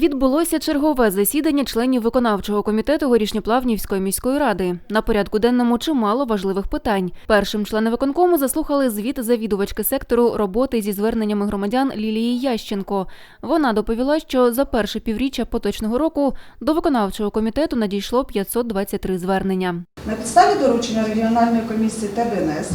Відбулося чергове засідання членів виконавчого комітету Горішньоплавнівської міської ради. На порядку денному чимало важливих питань. Першим члени виконкому заслухали звіт завідувачки сектору роботи зі зверненнями громадян Лілії Ященко. Вона доповіла, що за перше півріччя поточного року до виконавчого комітету надійшло 523 звернення. На підставі доручення регіональної комісії ТБНС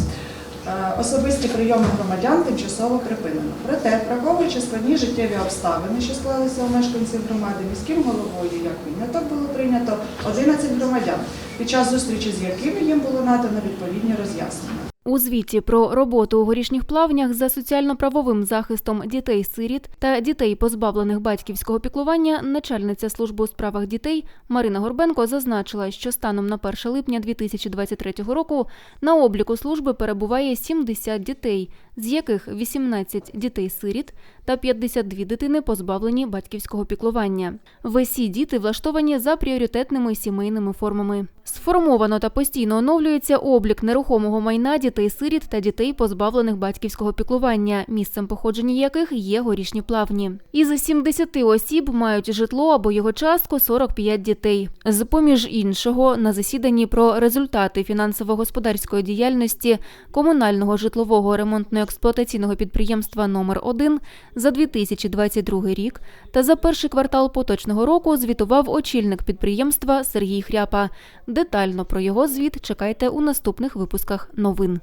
е, особисті прийоми громадян тимчасово припинено. Проте, враховуючи складні життєві обставини, що склалися у мешканців громади, міським головою як виняток було прийнято 11 громадян, під час зустрічі з якими їм було надано відповідні роз'яснення. У звіті про роботу у горішніх плавнях за соціально-правовим захистом дітей-сиріт та дітей, позбавлених батьківського піклування, начальниця служби у справах дітей Марина Горбенко зазначила, що станом на 1 липня 2023 року на обліку служби перебуває 70 дітей, з яких 18 дітей-сиріт та 52 дитини позбавлені батьківського піклування. Весі діти влаштовані за пріоритетними сімейними формами. Сформовано та постійно оновлюється облік нерухомого майна дітей-сиріт та дітей, позбавлених батьківського піклування, місцем походження яких є горішні плавні. Із 70 осіб мають житло або його частку 45 дітей. З поміж іншого на засіданні про результати фінансово-господарської діяльності комунального житлового ремонтно-експлуатаційного підприємства номер 1 за 2022 рік та за перший квартал поточного року звітував очільник підприємства Сергій Хряпа. Детально про його звіт чекайте у наступних випусках новин.